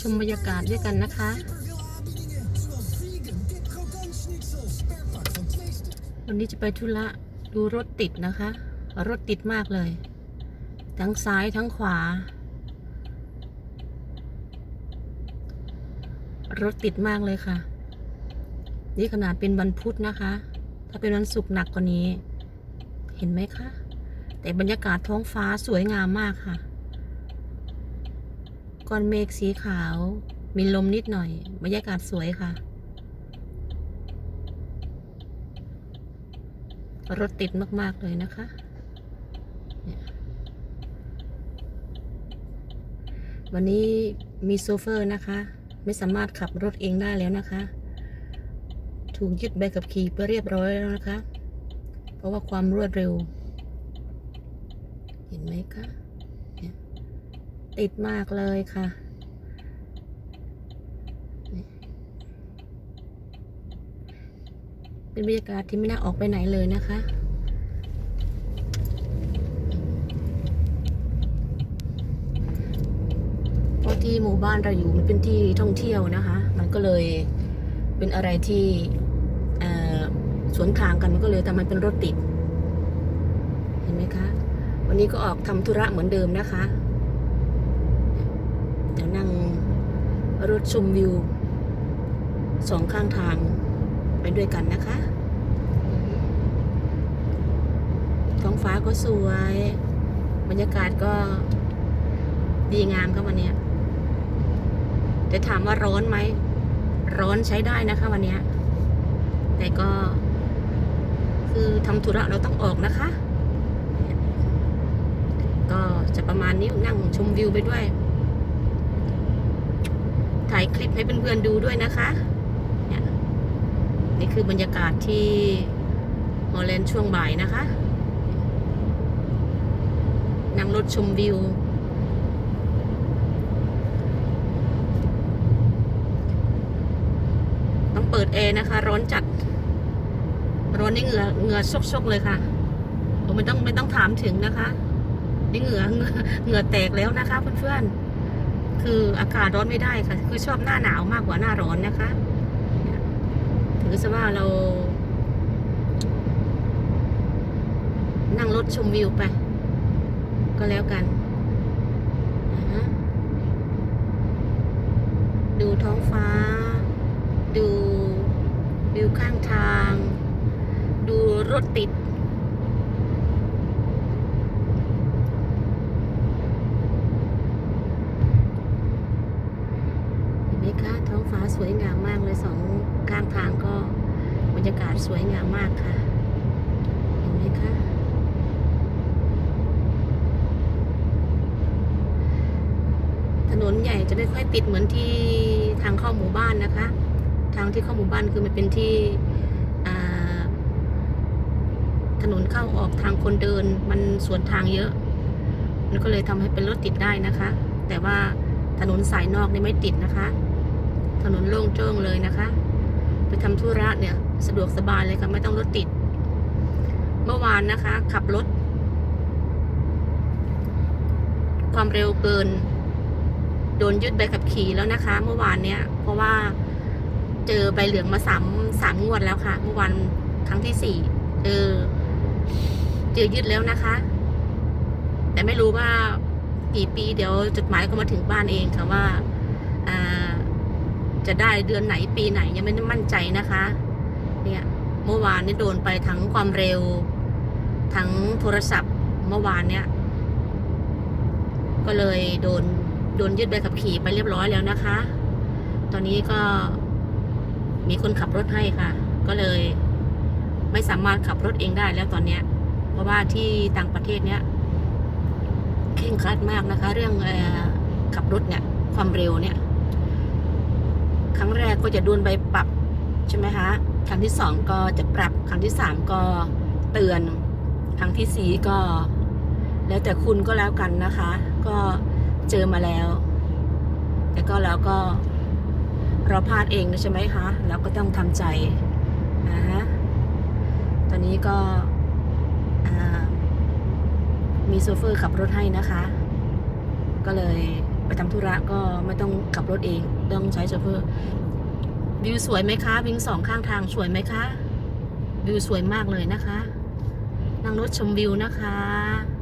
ชมบรรยากาศด้วยกันนะคะ วันนี้จะไปธุระดูรถติดนะคะ รถติดมากเลย ทั้งซ้ายทั้งขวา รถติดมากเลยค่ะ นี่ขนาดเป็นวันพุธนะคะ ถ้าเป็นวันศุกร์หนักกว่านี้ เห็นไหมคะ แต่บรรยากาศท้องฟ้าสวยงามมากค่ะ ก้อนเมฆสีขาว มีลมนิดหน่อยบรรยากาศสวยค่ะ รถติดมาก ๆ เลยนะคะ วันนี้มีโซเฟอร์นะคะ ไม่สามารถขับรถเองได้แล้วนะคะ ถูกยึดใบขับขี่ไปเรียบร้อยแล้วนะคะ เพราะว่าความรวดเร็ว เห็นไหมคะ ติดมากเลยค่ะ เป็นบรรยากาศที่ไม่น่าออกไปไหนเลยนะคะเพราะที่หมู่บ้านเราอยู่มันเป็นที่ท่องเที่ยวนะคะ มันก็เลยเป็นอะไรที่สวนทางกันมันก็เลยทำให้เป็นรถติด เห็นไหมคะ วันนี้ก็ออกทำธุระเหมือนเดิมนะคะ นั่งรถชมวิวสองข้างทางไปด้วยกันนะคะ ท้องฟ้าก็สวย บรรยากาศก็ดีงามครับวันนี้แต่ถามว่าร้อนไหม ร้อนใช้ได้นะคะวันนี้แต่ก็คือทำธุระเราต้องออกนะคะ ก็จะประมาณนี้นั่งชมวิวไปด้วย ถ่ายคลิปให้เพื่อนๆดูด้วยนะคะเนี่ยนี่คือบรรยากาศที่ฮอลแลนด์ช่วงบ่ายนะคะ นั่งรถชมวิว ต้องเปิดแอร์นะคะ ร้อนจัด ร้อนนี่เหงื่อเหงื่อชกๆเลยค่ะโอ้ไม่ต้องไม่ต้องถามถึงนะคะนี่เหงื่อเหงื่อแตกแล้วนะคะเพื่อนๆ คืออากาศร้อนไม่ได้ค่ะ คือชอบหน้าหนาวมากกว่าหน้าร้อนนะคะ ถือซะว่าเรา นั่งรถชมวิวไป ก็แล้วกัน ดูท้องฟ้า ดูวิวข้างทาง ดูรถติด เห็นไหมคะท้องฟ้าสวยงามมากเลยสองข้างทางก็บ รรยากาศสวยงามมากค่ะ เห็นไหมคะถนนใหญ่จะไม่ค่อยติดเหมือนที่ทางเข้าหมู่บ้านนะคะ ทางที่เข้าหมู่บ้านคือมันเป็นที่ถนนเข้าออกทางคนเดินมันสวนทางเยอะ มันก็เลยทำให้เป็นรถติดได้นะคะ แต่ว่าถนนสายนอกนี่ไม่ติดนะคะ ถนนโล่งโจ้งเลยนะคะ ไปทำธุระเนี่ย สะดวกสบายเลยค่ะ ไม่ต้องรถติด เมื่อวานนะคะ ขับรถ ความเร็วเกิน โดนยึดใบขับขี่แล้วนะคะ เมื่อวานเนี้ยเพราะว่าเจอใบเหลืองมาสามสามงวดแล้วค่ะ เมื่อวันครั้งที่สี่เจอ เจอยึดแล้วนะคะ แต่ไม่รู้ว่ากี่ปีเดี๋ยวจดหมายก็มาถึงบ้านเองค่ะว่า อ่า จะได้เดือนไหนปีไหนยังไม่ได้มั่นใจนะคะ เนี่ยเมื่อวานนี่โดนไปทั้งความเร็ว ทั้งโทรศัพท์เมื่อวานเนี่ย ก็เลยโดนโดนยึดใบขับขี่ไปเรียบร้อยแล้วนะคะ ตอนนี้ก็มีคนขับรถให้ค่ะ ก็เลย ไม่สามารถขับรถเองได้แล้วตอนเนี้ย เพราะว่าที่ต่างประเทศเนี้ยเคร่งครัดมากนะคะ เรื่องขับรถเนี่ย ความเร็วเนี่ย ครั้งแรกก็จะโดนใบปรับใช่ไหมคะครั้งที่สองก็จะปรับครั้งที่สามก็เตือน ครั้งที่สี่ก็ แล้วแต่คุณก็แล้วกันนะคะ ก็เจอมาแล้ว แต่ก็เราก็เราพลาดเองใช่ไหมคะเราก็ต้องทำใจนะฮะตอนนี้ก็มีโซเฟอร์ขับรถให้นะคะ ก็เลย ไปทำธุระก็ไม่ต้องขับรถเอง ต้องใช้โชเฟอร์วิวสวยไหมคะวิวสองข้างทางสวยไหมคะวิวสวยมากเลยนะคะ นั่งรถชมวิวนะคะ